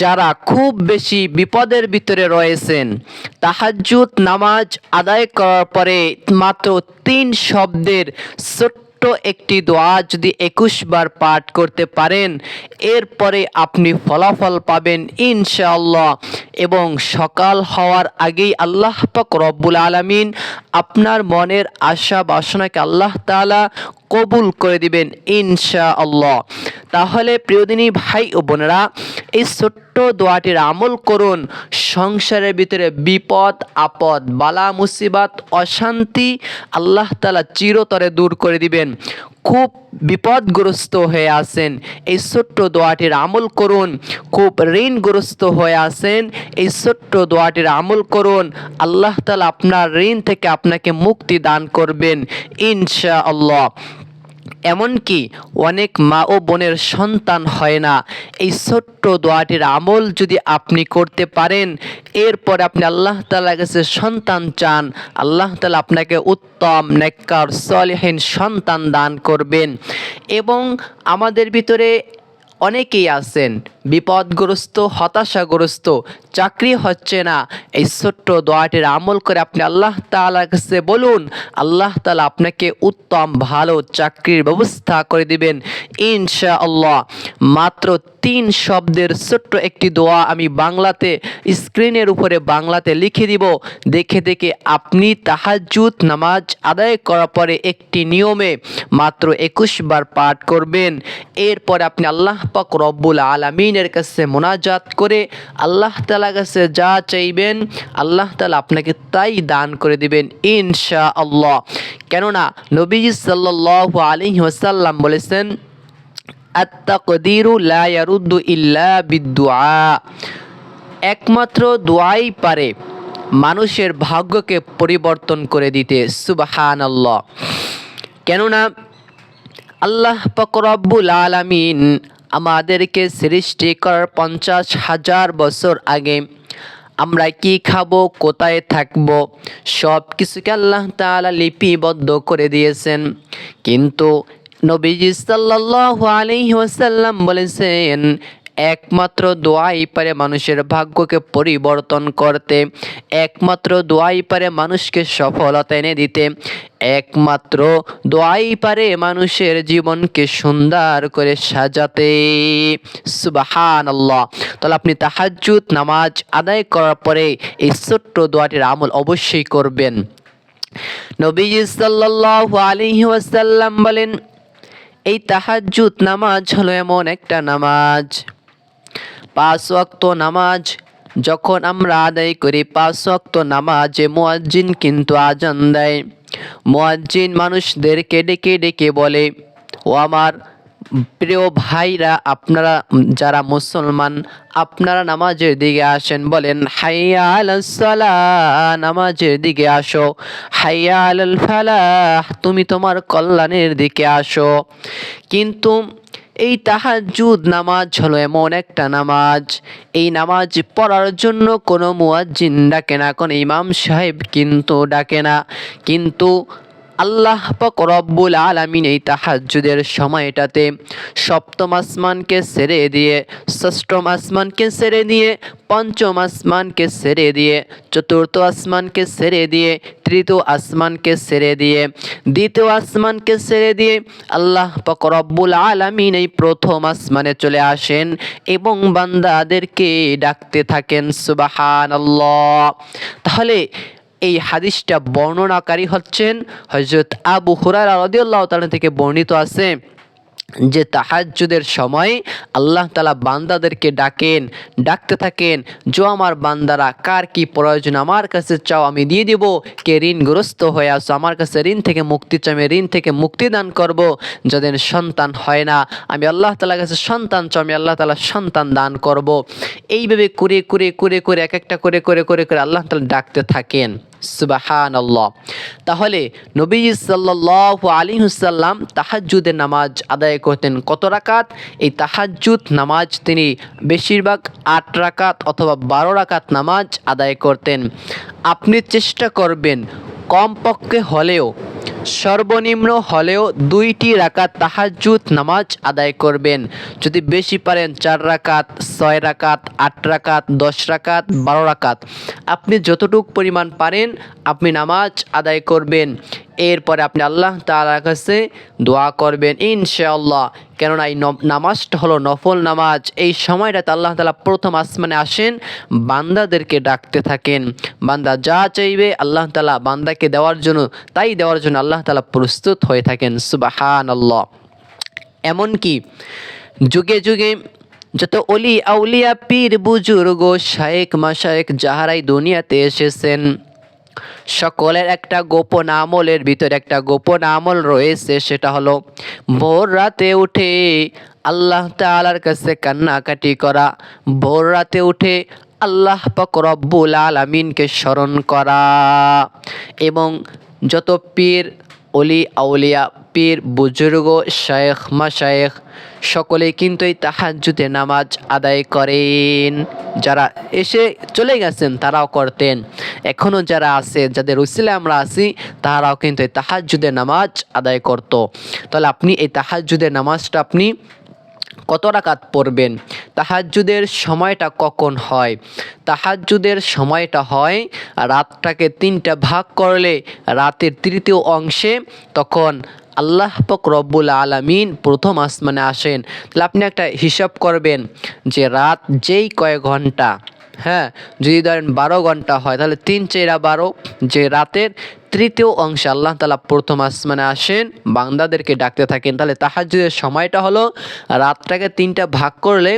যারা খুব বেশি বিপদের ভিতরে রয়েছেন, তাহাজ্জুদ নামাজ আদায় করার পরে মাত্র তিন শব্দের ছোট্ট একটি দোয়া যদি একুশ বার পাঠ করতে পারেন, এরপরে আপনি ফলাফল পাবেন ইনশাআল্লাহ। এবং সকাল হওয়ার আগেই আল্লাহ পাক রব্বুল আলামিন আপনার মনের আশা বাসনাকে আল্লাহ তাআলা কবুল করে দিবেন ইনশাআল্লাহ। তাহলে প্রিয়দিনী ভাই ও বোনেরা, এই ছোট্ট দোয়াটির আমল করুন, সংসারের ভিতরে বিপদ, আপদ, বালা, মুসিবাত, অশান্তি আল্লাহ তালা চিরতরে দূর করে দিবেন। খুব বিপদগ্রস্ত হয়ে আছেন। এই ছোট্ট দোয়াটির আমল করুন। খুব ঋণগ্রস্ত হয়ে আছেন। এই ছোট্ট দোয়াটির আমল করুন। আল্লাহ তালা আপনার ঋণ থেকে আপনাকে মুক্তি দান করবেন। ইনশা আল্লাহ এমনকি অনেক মা ও বোনের সন্তান হয় না। এই ছোট্ট দোয়াটির আমল যদি আপনি করতে পারেন, এরপর আপনি আল্লাহ তালার কাছে সন্তান চান। আল্লাহ তালা আপনাকে উত্তম, নেককার, সলেহীন সন্তান দান করবেন। এবং আমাদের ভিতরে অনেকেই আছেন বিপদগ্রস্ত, হতাশাগ্রস্ত, চাকরি হচ্ছে না। এই ছোট্ট দোয়াটির আমল করে আপনি আল্লাহ তালার কাছে বলুন, আল্লাহ তালা আপনাকে উত্তম, ভালো চাকরির ব্যবস্থা করে দিবেন। ইনশা আল্লাহ মাত্র তিন শব্দের ছোট্ট একটি দোয়া আমি বাংলাতে, স্ক্রিনের উপরে বাংলাতে লিখে দিব। দেখে দেখে আপনি তাহাজুদ নামাজ আদায় করার পরে একটি নিয়মে মাত্র একুশ বার পাঠ করবেন। এরপর আপনি আল্লাহ পাক রব্বুল আলমিনের কাছে মোনাজাত করে আল্লাহ তালা কাছে যা চাইবেন, আল্লাহ তালা আপনাকে তাই দান করে দিবেন ইনশা আল্লাহ কেননা নবী সাল্লাহ আলী ওসাল্লাম বলেছেন একমাত্র দোয়াই পারে মানুষের ভাগ্যকে পরিবর্তন করে দিতে সুবাহান আল্লাহ কেননা আল্লাহ পাকরব্বুল আলামিন আমাদেরকে সৃষ্টি করার পঞ্চাশ হাজার বছর আগে আমরা কি খাব, কোথায় থাকব, সব কিছুকে আল্লাহ তালা লিপিবদ্ধ করে দিয়েছেন। কিন্তু নবীজি সাল্লাহ আলি ওসাল্লাম বলেছেন একমাত্র দোয়াই পারে মানুষের ভাগ্যকে পরিবর্তন করতে, একমাত্র দোয়াই পারে মানুষকে সফলতা এনে দিতে, একমাত্র দোয়াই পারে মানুষের জীবনকে সুন্দর করে সাজাতে। সুবাহান আল্লাহ তাহলে আপনি তাহাজ্জুদ, নামাজ আদায় করার পরে এই ছোট্ট দোয়াটির আমল অবশ্যই করবেন। নবীজি সাল্লাল্লাহু আলাইহি ওয়াসাল্লাম বলেন, এই তাহাজ্জুদ, নামাজ হলো এমন একটা নামাজ। পাঁচ ওয়াক্ত নামাজ। যখন আমরা আদায় করি পাঁচ ওয়াক্ত নামাজে মুয়াজ্জিন কিন্তু আজান দেয়। মুয়াজ্জিন মানুষদেরকে ডেকে ডেকে বলে, ও আমার প্রিয় ভাইরা, আপনারা যারা মুসলমান, আপনারা নামাজের দিকে আসেন। বলেন, হাইয়া আলাহ নামাজের দিকে আসো। হাইয়া আল ফালাহ, তুমি তোমার কল্যাণের দিকে আসো। কিন্তু এই তাহাজুদ নামাজ হলো এমন একটা নামাজ। এই নামাজ পড়ার জন্য কোনো মুয়াজ্জিন ডাকে না, কোনো ইমাম সাহেব কিন্তু ডাকে না। কিন্তু আল্লাহ পাক রব্বুল আলামিন এই তাহাজ্জুদের সময়টাতে সপ্তম আসমানকে ছেড়ে দিয়ে, ষষ্ঠম আসমানকে ছেড়ে দিয়ে, পঞ্চম আসমানকে ছেড়ে দিয়ে, চতুর্থ আসমানকে ছেড়ে দিয়ে, তৃতীয় আসমানকে ছেড়ে দিয়ে, দ্বিতীয় আসমানকে ছেড়ে দিয়ে আল্লাহ পাক রব্বুল আলামিন এই প্রথম আসমানে চলে আসেন এবং বান্দাদেরকে ডাকতে থাকেন সুবাহানাল্লাহ। তাহলে এই হাদিসটা বর্ণনাকারী হচ্ছেন হজরত আবু হুরার রাদিয়াল্লাহু তাআলা থেকে বর্ণিত আছে যে তাহাজ্জুদের সময় আল্লাহ তালা বান্দাদেরকে ডাকেন, ডাকতে থাকেন যো আমার বান্দারা, কার কি প্রয়োজন? আমার কাছে চাও, আমি দিয়ে দিব। কে ঋণগ্রস্ত হয়ে আসো আমার কাছে ঋণ থেকে মুক্তি চাও, আমি ঋণ থেকে মুক্তি দান করব। যাদের সন্তান হয় না, আমি আল্লাহ তালার কাছে সন্তান চাও, আমি আল্লাহ তালা সন্তান দান করব। এইভাবে করে করে করে করে, এক একটা করে করে করে করে আল্লাহ তালা ডাকতে থাকেন। সুবাহান আল্লাহ তাহলে নবী সাল্লাহ আলী হুসাল্লাম তাহাজুদের নামাজ আদায় করতেন কত রাকাত? এই তাহাজুদ নামাজ তিনি বেশিরভাগ আট রাকাত অথবা বারো রাকাত নামাজ আদায় করতেন। আপনি চেষ্টা করবেন কমপক্ষে হলেও সর্বনিম্ন হলেও দুইটি রাকাত তাহাজুদ নামাজ আদায় করবেন। যদি বেশি পারেন চার রাকাত, ছয় রাকাত, আট রাকাত, দশ রাকাত, বারো রাকাত। আপনি যতটুক পরিমাণ পারেন আপনি নামাজ আদায় করবেন। এরপরে আপনি আল্লাহ তাআলার কাছে দোয়া করবেন, ইনশাআল্লাহ। কেননা এই নামাজটা হলো নফল নামাজ। এই সময়টাতে আল্লাহ তালা প্রথম আসমানে আসেন, বান্দাদেরকে ডাকতে থাকেন। বান্দা যা চাইবে আল্লাহ তালা বান্দাকে দেওয়ার জন্য, তাই দেওয়ার জন্য আল্লাহ তালা প্রস্তুত হয়ে থাকেন। সুবাহান আল্লাহ এমনকি যুগে যুগে যত অলি আউলিয়া পীর বুজুর্গ শায়েক মাশায়েক যাহারাই দুনিয়াতে এসেছেন সকলের একটা গোপন আমলের ভিতরে একটা গোপন আমল রয়েছে, সেটা হলো ভোর রাতে উঠে আল্লাহ তালার কাছে কান্নাকাটি করা, ভোর রাতে উঠে আল্লাহ রব্বুল আলামিনকে স্মরণ করা এবং যত পীর অলি, আউলিয়া, পীর, বুজুর্গ, শায়েখ, মাশায়েখ, সকলেই কিন্তু এই তাহাজুতে নামাজ আদায় করেন। যারা এসে চলে গেছেন, তারাও করতেন। এখনও যারা আছে, যাদের উসিলে আমরা আছি, তারাও কিন্তু এই তাহাজুদের নামাজ আদায় করত। তাহলে আপনি এই তাহাজুদের নামাজটা আপনি কত রাকাত পড়বেন? তাহাজ্জুদের সময়টা কখন হয়? তাহাজ্জুদের সময়টা হয় রাতটাকে তিনটা ভাগ করলে রাতের তৃতীয় অংশে তখন আল্লাহ পাক রব্বুল আলামিন প্রথম আসমানে আসেন। তাহলে আপনি একটা হিসাব করবেন যে রাত যেই কয় ঘণ্টা? হ্যাঁ যদি ধরেন বারো ঘণ্টা হয়, তাহলে তিন চেরা বারো, যে রাতের তৃতীয় অংশে আল্লাহ তালা প্রথম আসমানে আসেন, বান্দাদেরকে ডাকতে থাকেন। তাহলে তাহাজ্জুদের সময়টা হলো রাতটাকে তিনটা ভাগ করলে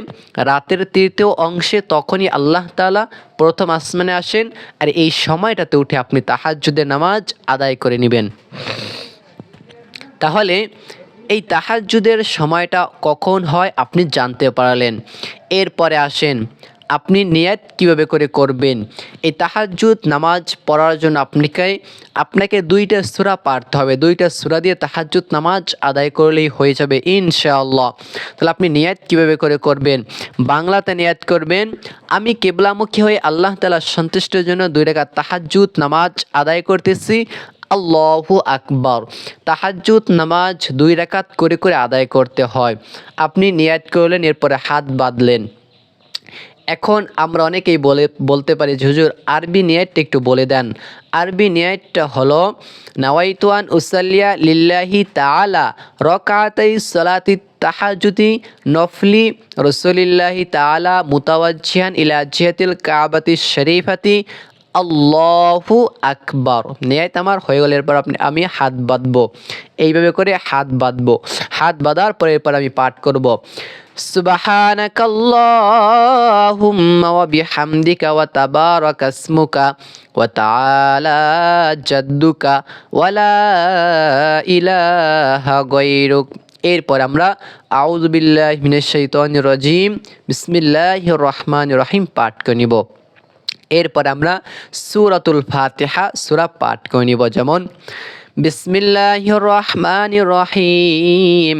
রাতের তৃতীয় অংশে তখনই আল্লাহ তালা প্রথম আসমানে আসেন, আর এই সময়টাতে উঠে আপনি তাহাজ্জুদের নামাজ আদায় করে নেবেন। তাহলে এই তাহাজ্জুদের সময়টা কখন হয় আপনি জানতে পারলেন। এরপরে আসেন আপনি নিয়াত কীভাবে করে করবেন? এই তাহাজ্জুদ নামাজ পড়ার জন্য আপনাকে আপনাকে দুইটা সুরা পারতে হবে। দুইটা সূরা দিয়ে তাহাজ্জুদ নামাজ আদায় করলেই হয়ে যাবে ইনশাআল্লাহ। তাহলে আপনি নিয়াত কীভাবে করে করবেন? বাংলাতে নিয়াত করবেন, আমি কেবলামুখী হয়ে আল্লাহ তালা সন্তুষ্টের জন্য দুই রেখা তাহাজ্জুদ নামাজ আদায় করতেছি। আল্লাহু আকবর। তাহাজ্জুদ নামাজ দুই রাকাত করে করে আদায় করতে হয়। আপনি নিয়াত করলেন, এরপরে হাত বাঁধলেন। এখন আমরা অনেকেই বলে, বলতে পারি হুজুর, আরবি নিয়াতটা একটু বলে দেন। আরবি নিয়াতটা হলো, নাওয়াইতুয়ান উসাল্লিয়া লিল্লাহি তাআলা রকাতাই সলাতি তাহাজুদি নফলি রসুলিল্লাহি তাআলা মুতাওয়াজ্জিহান ইলাজিয়াতিল কাবাতি শরীফাতি। আল্লাহু আকবার। নিয়াত আমার হয়ে গেলে, এরপর আপনি, আমি হাত বাঁধবো। এইভাবে করে হাত বাঁধবো। হাত বাঁধার পরে এরপর আমি পাঠ করব। سبحانك اللهم وبحمدك وتبارك اسمك وتعالى جدك ولا إله غيرك এরপর আমরা আউযু বিল্লাহি মিনাশ শাইতানির রাজিম বিসমিল্লাহির রহমানির রহিম পাঠ করে নিব এরপর আমরা সূরাতুল ফাতিহা সূরা পাঠ করে নিব যেমন বিসমিল্লাহির রহমানির রহিম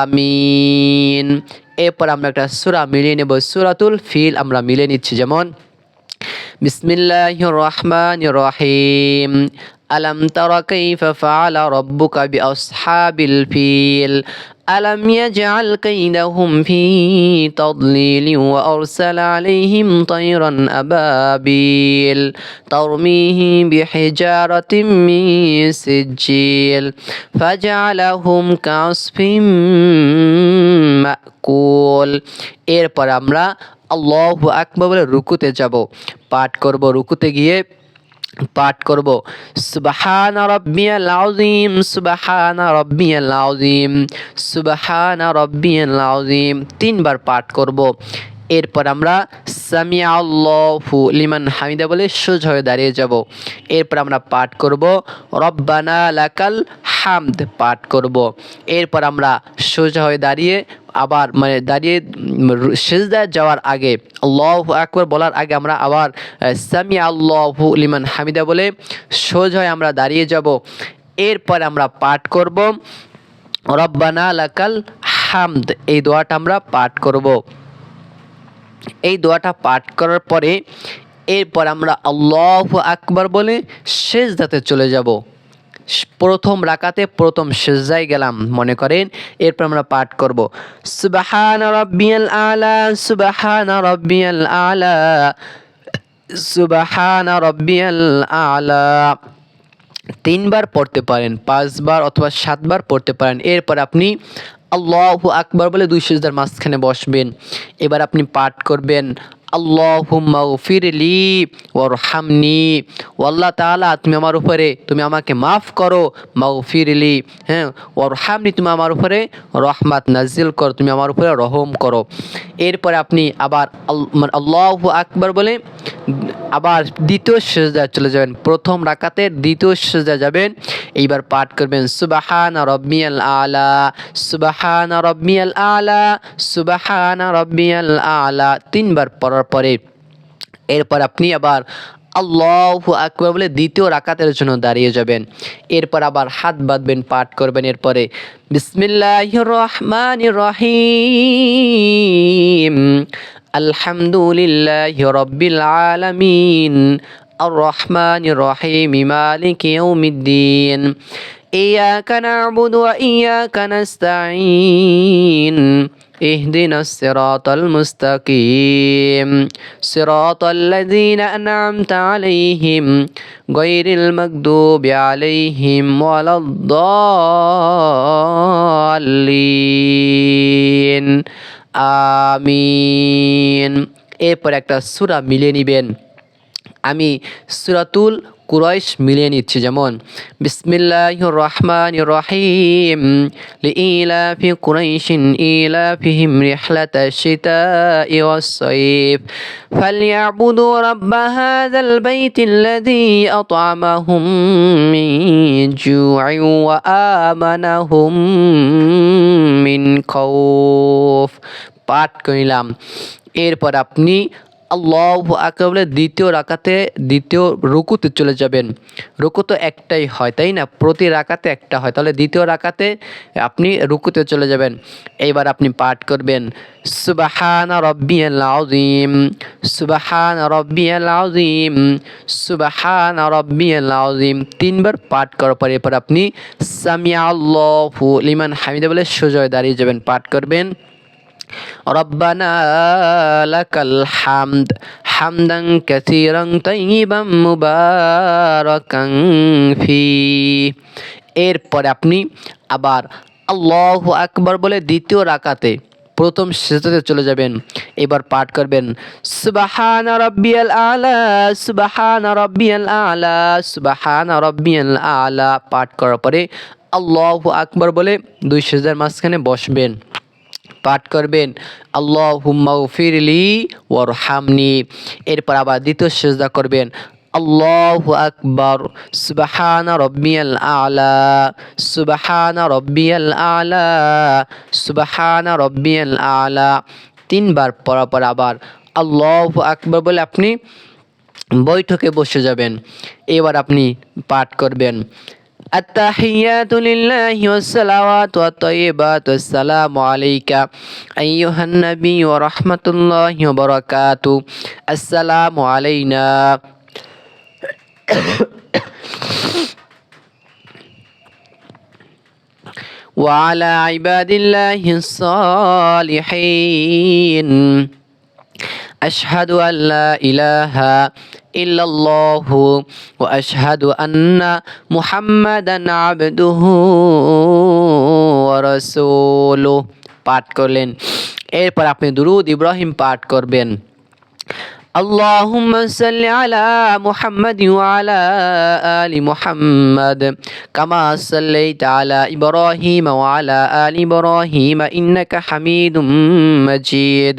আমিন এরপর আমরা একটা সূরা মিলিয়ে নেব সূরাতুল ফিল আমরা মিলিয়ে নিচ্ছি যেমন বিসমিল্লাহির রহমানির রহিম ألم تر كيف فعل ربك بأصحاب الفيل ألم يجعل كيدهم في تضليل وأرسل عليهم طيرا أبابيل ترميهم بحجارة من سجيل فجعلهم كعصف মাকুল এরপর আমরা আল্লাহ আকবার বলে রুকুতে যাব পাঠ করব রুকুতে গিয়ে পাঠ করব। সুবহান রাব্বিয়াল আযীম, সুবহান রাব্বিয়াল আযীম, সুবহান রাব্বিয়াল আযীম। তিনবার পাঠ করব। এরপর আমরা সামিয়া আল্লাহু লিমান হামিদা বলে সোজা হয়ে দাঁড়িয়ে যাব। এরপর আমরা পাঠ করব, রব্বানা লাকাল হামদ পাঠ করব। এরপর আমরা সোজা হয়ে দাঁড়িয়ে আবার মানে দাঁড়িয়ে সেজদায় যাওয়ার আগে, আল্লাহ আকবর বলার আগে আমরা আবার সামি আল্লাহু লিমান হামিদা বলে সোজা হয়ে আমরা দাঁড়িয়ে যাব। এরপর আমরা পাঠ করব, রব্বানা লাকাল হামদ। এই দোয়াটা আমরা পাঠ করব। এই দোয়াটা পাঠ করার পরে, এরপর আমরা আল্লাহ আকবার বলে শেষ চলে যাব। প্রথম রাকাতে প্রথম সেজদায় গেলাম, মনে করেন। এরপর আমরা পাঠ করব। সুবাহান রব্বিয়াল আলা, সুবাহান রব্বিয়াল আলা, সুবাহান রব্বিয়াল আলা। তিনবার পড়তে পারেন, পাঁচবার অথবা সাতবার পড়তে পারেন। এরপর আপনি আল্লাহ আকবার বলে দুই সেজদার মাঝখানে বসবেন। এবার আপনি পাঠ করবেন আল্লাহুম্মা ফিরলি ওরহামনি ও আল্লাহ তাআলা, তুমি আমার উপরে, তুমি আমাকে মাফ করো, মাগফিরলি হ্যাঁ ওরহামনি তুমি আমার উপরে রহমাত নাজিল করো, তুমি আমার উপরে রহম করো। এরপরে আপনি আবার আল্লাহ আকবর বলে, আবার দ্বিতীয় সেজদা চলে যাবেন। প্রথম রাকাতের দ্বিতীয় সেজদা যাবেন। এইবার পাঠ করবেন, সুবাহান রব্বিয়াল আলা, সুবাহান রব্বিয়াল আলা, সুবাহান রব্বিয়াল আলা। তিনবার পড়ার পরে এরপর আপনি আবার আল্লাহ আকবর বলে দ্বিতীয় রাকাতের জন্য দাঁড়িয়ে যাবেন এরপর আবার হাত বাঁধবেন পাঠ করবেন এরপরে বিসমিল্লাহ রহমান রহিম আলহামদুলিল্লাহ রব্বিল আলামিন الرحمن الرحيم مالك يوم الدين إياك نعبد وإياك نستعين اهدنا الصراط المستقيم صراط الذين أنعمت عليهم غير المكذوب عليهم ولا الضالين আমিন এরপর একটা সুরা মিলিয়ে নিবেন আমি সুরাতুল কুরাইশ মিলিয়ে নিচ্ছি যেমন বিসমিল্লাহ রহমান রহিম لإيلاف قريش إيلافهم رحلة الشتاء والصيف فليعبدوا رب هذا البيت الذي أطعمهم من جوع وآمنهم من خوف পাঠ করিলাম এরপর আপনি আল্লাহ আকবলে দ্বিতীয় রাকাতে, দ্বিতীয় রুকুতে চলে যাবেন। রুকু তো একটাই হয়, তাই না? প্রতি রাকাতে একটা হয়। তাহলে দ্বিতীয় রাকাতে আপনি রুকুতে চলে যাবেন। এইবার আপনি পাঠ করবেন, সুবাহান রব্বিয়াল আযীম, সুবাহান রব্বিয়াল আযীম, সুবাহান রব্বিয়াল আযীম। তিনবার পাঠ করার পর এরপর আপনি সামিয়া আল্লাহু লিমান হামিদা বলে সোজা দাঁড়িয়ে যাবেন, পাঠ করবেন। ربنا لك الحمد حمدا كثيرا طيبا مباركا فيه এরপরে আপনি আবার আল্লাহ আকবর বলে দ্বিতীয় রাকাতে প্রথম সেজদাতে চলে যাবেন এবার পাঠ করবেন সুবাহান রব্বিয়াল আলা সুবাহান রব্বিয়াল আলা সুবাহান রব্বিয়াল আলা পাঠ করার পরে আল্লাহ আকবর বলে দুই সেজদার মাঝখানে বসবেন পাঠ করবেন আল্লাহ হুম্মাউফিরলি ওরহামনি এরপর আবার দ্বিতীয় সেজদা করবেন, আল্লাহু আকবর, সুবাহান রব্বিয়াল আলা, সুবাহান রব্বিয়াল আলা, সুবাহান রব্বিয়াল আলা। তিনবার পর পর আবার, আল্লাহ আকবর বলে আপনি বৈঠকে বসে যাবেন। এবার আপনি পাঠ করবেন التحيات لله والصلوات والطيبات والسلام عليك أيها النبي ورحمة الله وبركاته. السلام علينا. وعلى عباد الله الصالحين. أشهد أن لا إله إلا الله وأشهد أن محمدا عبده ورسوله পাঠ করলেন এরপর আপনি দুরুদ ইব্রাহিম পাঠ করবেন اللهم صل على محمد وعلى آل محمد كما صليت على إبراهيم وعلى آل إبراهيم إنك حميد مجيد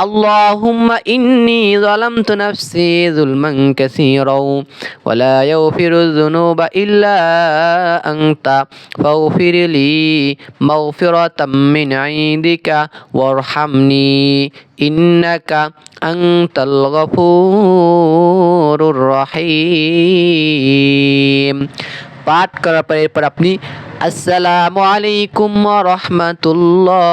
اللهم إني ظلمت نفسي ظلما كثيرا ولا يغفر الذنوب إلا أنت فاغفر لي مغفرة من عندك وارحمني إنك أنت الغفور الرحيم পাঠ করার পরে এরপর আপনি আসসালামু আলাইকুম রহমতুল্লাহ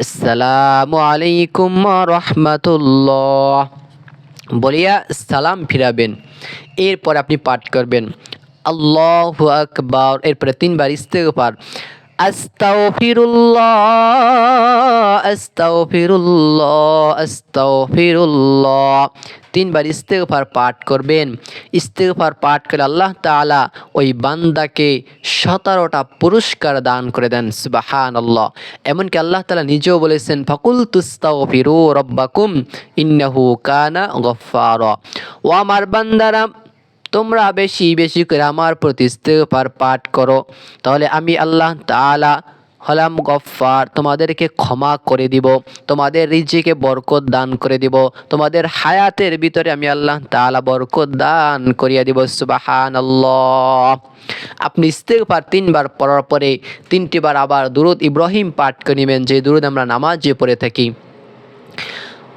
আসসালামু আলাইকুম রহমতুল্লাহ বলিয়া সালাম ফিরাবেন, এরপর আপনি পাঠ করবেন। আল্লাহ আকবর। এরপরে তিনবার ইস্তেক ইস্তেগফার। তিনবার ইস্তেগফার পাঠ করবেন। ইস্তেগফার পাঠ করে আল্লাহ তাআলা ওই বান্দাকে সতেরোটা পুরস্কার দান করে দেন সুবাহান আল্লাহ এমনকি আল্লাহ তালা নিজেও বলেছেন ফাকুল তুস্তাগফিরু রব্বাকুম ইন্নাহু কানা গফফারা। ও আমার বান্দারা তোমরা বেশি বেশি করে আমার প্রতি ইস্তেগফার পাঠ করো। তাহলে আমি আল্লাহ তাআলা হলাম গফফার, তোমাদেরকে ক্ষমা করে দিব, তোমাদের রিজিকে বরকত দান করে দিব, তোমাদের হায়াতের ভিতরে আমি আল্লাহ তাআলা বরকত দান করিয়া দিব, সুবহানাল্লাহ। আপনি ইস্তেগফার তিনবার পড়ার পরে তিনটিবার আবার দুরুদ ইব্রাহিম পাঠ করে নেবেন, যে দুরুদ আমরা নামাজে পড়ে থাকি।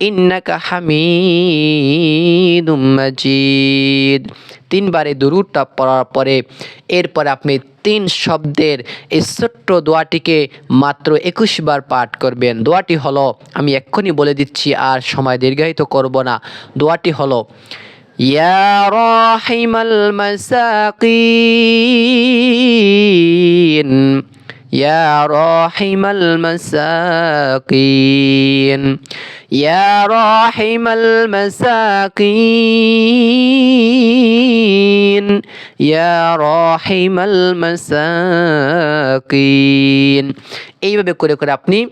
ইন্নাকা হামিদুম মাজিদ তিনবারে দুরুদটা পড়ার পরে এরপরে আপনি তিন শব্দের এই ছোট্ট দোয়াটিকে মাত্র একুশ বার পাঠ করবেন দোয়াটি হলো আমি এক্ষুনি বলে দিচ্ছি আর সময় দীর্ঘায়িত করব না দোয়াটি হলো يا راحم المساقين يا راحم المساقين يا راحم المساقين يا راحم المساقين এইভাবে করে করে আপনি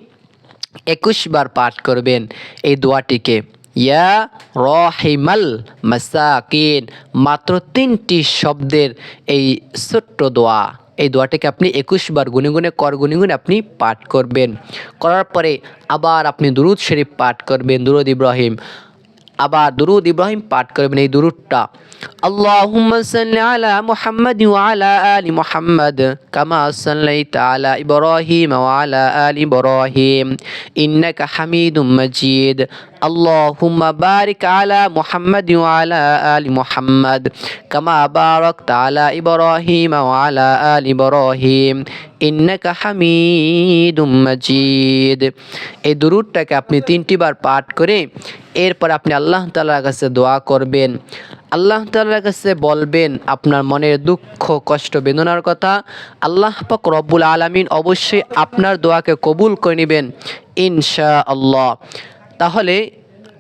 একুশ বার পাঠ করবেন এই দোয়াটিকে ইয়া রহিমাল মাসাকিন মাত্র তিনটি শব্দের এই ছোট্ট দোয়া এই দোয়াটাকে আপনি একুশ বার গুনে গুনে কর, গুনে গুনে আপনি পাঠ করবেন। করার পরে আবার আপনি দুরুদ শরীফ পাঠ করবেন, দুরুদ ইব্রাহিম। আবার দুরুদ ইব্রাহিম পাঠ করবেন, এই দুরুদটা। اللهم صل على محمد وعلى آل محمد كما صليت على إبراهيم وعلى آل إبراهيم إنك حميد مجيد اللهم بارك على محمد وعلى آل محمد كما باركت على إبراهيم وعلى آل إبراهيم ইন্নাকা হামিদুম মাজিদ এই দুরুদটাকে আপনি তিনটি বার পাঠ করে এরপর আপনি আল্লাহ তাআলার কাছে দোয়া করবেন আল্লাহ তাআলার কাছে বলবেন, আপনার মনের দুঃখ, কষ্ট, বেদনার কথা আল্লাহ পাক রব্বুল আলামিন অবশ্যই আপনার দোয়াকে কবুল করে নেবেন ইনশা আল্লাহ তাহলে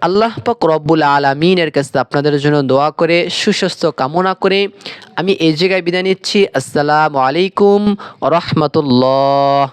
আল্লাহ পাক রব্বুল আলমিনের কাছে আপনাদের জন্য দোয়া করে, সুস্বাস্থ্য কামনা করে আমি এই জায়গায় বিদায় নিচ্ছি। আসসালামু আলাইকুম রহমতুল্লাহ।